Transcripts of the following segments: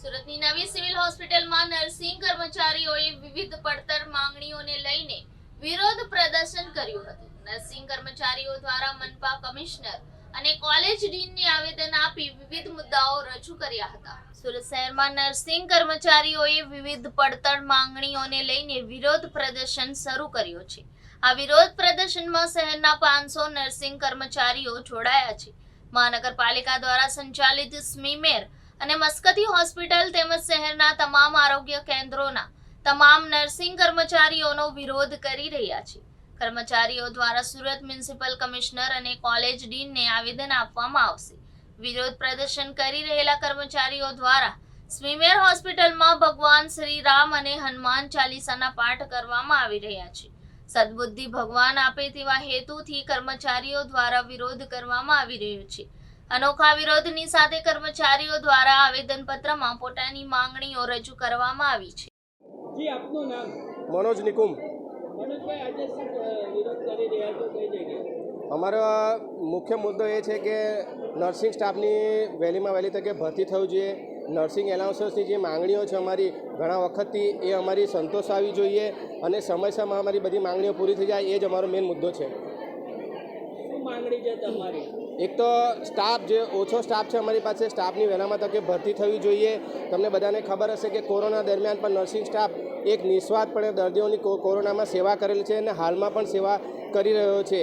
સુરતની નવી સિવિલ હોસ્પિટલમાં નર્સિંગ કર્મચારીઓએ વિવિધ પડતર માંગણીઓને લઈને વિરોધ પ્રદર્શન કર્યું હતું. નર્સિંગ કર્મચારીઓ દ્વારા મનપા કમિશનર અને કોલેજ ડીનને આવેદન આપી વિવિધ મુદ્દાઓ રજૂ કર્યા હતા. સુરત શહેરમાં નર્સિંગ કર્મચારીઓએ વિવિધ પડતર માંગણીઓને લઈને વિરોધ પ્રદર્શન શરૂ કર્યો છે. આ વિરોધ પ્રદર્શનમાં શહેરના પાંચસો નર્સિંગ કર્મચારીઓ જોડાયા છે. મહાનગરપાલિકા દ્વારા સંચાલિત સ્મીમેર અને મસ્કતી હોસ્પિટલ તેમજ શહેરના તમામ આરોગ્ય કેન્દ્રોના તમામ નર્સિંગ કર્મચારીઓનો વિરોધ કરી રહ્યા છે. કર્મચારીઓ દ્વારા સુરત મ્યુનિસિપલ કમિશનર અને કોલેજ ડીનને આવેદન આપવામાં આવશે. વિરોધ પ્રદર્શન કરી રહેલા કર્મચારીઓ દ્વારા સ્મીમેર હોસ્પિટલમાં ભગવાન શ્રી રામ અને હનુમાન ચાલીસાના પાઠ કરવામાં આવી રહ્યા છે. સદબુદ્ધિ ભગવાન આપે તેવા હેતુથી કર્મચારીઓ દ્વારા વિરોધ કરવામાં આવી રહ્યો છે. અનોખા વિરોધની સાથે કર્મચારીઓ દ્વારા આવેદનપત્રમાં પોતાની માંગણીઓ રજૂ કરવામાં આવી છે. જી આપનું નામ? મનોજ નિકુમ. મનોજભાઈ આજે શું વિરોધ કરી રહ્યા છો કઈ જગ્યાએ? અમારો મુખ્ય મુદ્દો એ છે કે નર્સિંગ સ્ટાફની વહેલીમાં વહેલી તકે ભરતી થવું જોઈએ. નર્સિંગ એલાઉન્સની જે માંગણીઓ છે અમારી ઘણા વખતથી એ અમારી સંતોષ આવી જોઈએ અને સમયસરમાં અમારી બધી માંગણીઓ પૂરી થઈ જાય એ જ અમારો મેઇન મુદ્દો છે. શું માંગણી છે તમારી? એક તો સ્ટાફ જે ઓછો સ્ટાફ છે અમારી પાસે સ્ટાફની વહેલામાં તકે ભરતી થવી જોઈએ. તમને બધાને ખબર હશે કે કોરોના દરમિયાન પણ નર્સિંગ સ્ટાફ એક નિસ્વાર્થપણે દર્દીઓની કોરોનામાં સેવા કરેલી છે અને હાલમાં પણ સેવા કરી રહ્યો છે.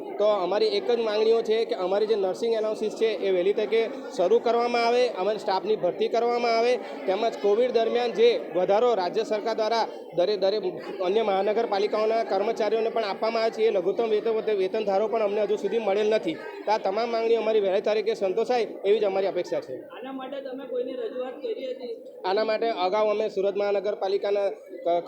તો અમારી એક જ માંગણીઓ છે કે અમારી જે નર્સિંગ એનાલિસિસ છે એ વહેલી તકે શરૂ કરવામાં આવે અમારી સ્ટાફની ભરતી કરવામાં આવે તેમજ કોવિડ દરમિયાન જે વધારો રાજ્ય સરકાર દ્વારા દરે દરે અન્ય મહાનગરપાલિકાઓના કર્મચારીઓને પણ આપવામાં આવે છે એ લઘુત્તમ વેતન વેતન ધારો પણ અમને હજુ સુધી મળેલ નથી. તો આ તમામ માંગણીઓ અમારી વહેલી તારીખે સંતોષાય એવી જ અમારી અપેક્ષા છે. આના માટે તમે કોઈની રજૂઆત કરી હતી? આના માટે અગાઉ અમે સુરત મહાનગરપાલિકાના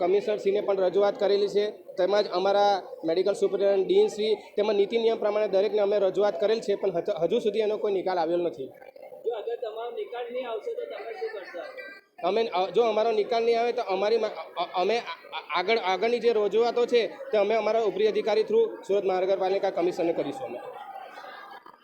કમિશનરશ્રીને પણ રજૂઆત કરેલી છે. તેમજ અમારા મેડિકલ સુપરિન્ટેન્ડન્ટ ડીન શ્રી તેમજ નીતિ નિયમ પ્રમાણે દરેકને અમે રજૂઆત કરેલ છે પણ હજ- સુધી એનો કોઈ નિકાલ આવેલ નથી. અમે જો અમારો નિકાલ નહીં આવે તો અમારી અમે આગળ આગળની જે રજૂઆતો છે તે અમે અમારા ઉપરી અધિકારી થ્રુ સુરત મહાનગરપાલિકા કમિશનને કરીશું અમે.